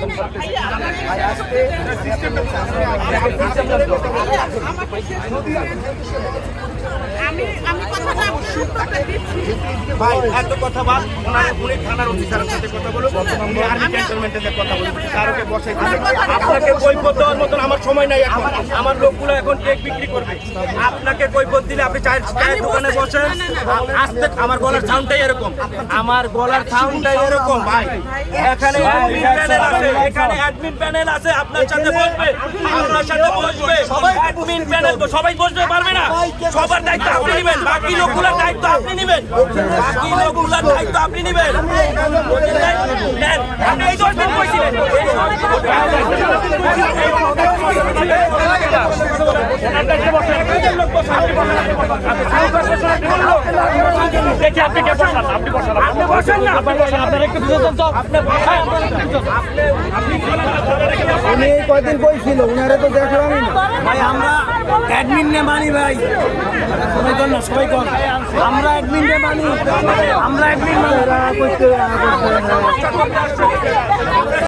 আমি ভাই এত কথা বাদ ওনার উনি থানার অফিসারের সাথে কথা বলুন উনি আর্মি ক্যান্টনমেন্টের সাথে কথা বলুন তারকে বসে আপনাকে কৈফত দেওয়ার মতন আমার সময় নাই এখন। আমার লোকগুলো এখন কেক বিক্রি করবে। আপনাকে কৈফত দিলে আপনি চায়ের চায়ের দোকানে বসেন। আসতে আমার গলার সাউন্ডটাই এরকম। আমার গলার সাউন্ডটাই এরকম ভাই। এখানে অ্যাডমিন প্যানেল আছে। এখানে অ্যাডমিন প্যানেল আছে আপনার সাথে বসবে। আপনার সাথে বসবে। অ্যাডমিন প্যানেল সবাই বসতে পারবে না? সবার দায়িত্ব আপনি নেবেন বাকি লোকগুলোর দায়িত্ব আপনি নেবেন। বাকি লোকগুলোর দায়িত্ব আপনি নেবেন। আপনি এই দশ দিন কইছিলেন দেখি আপনি কে বসান আপনি বসান। আপনি বসান না। আপনার একটু বুঝেছেন তো আপনি বসান। উনি কয়দিন উনারে তো দেখলাম না। ভাই আমরা অ্যাডমিন নে মানি ভাই। সবাই না সবাই কর আমরা অ্যাডমিন মানি। আমরা অ্যাডমিন মানি।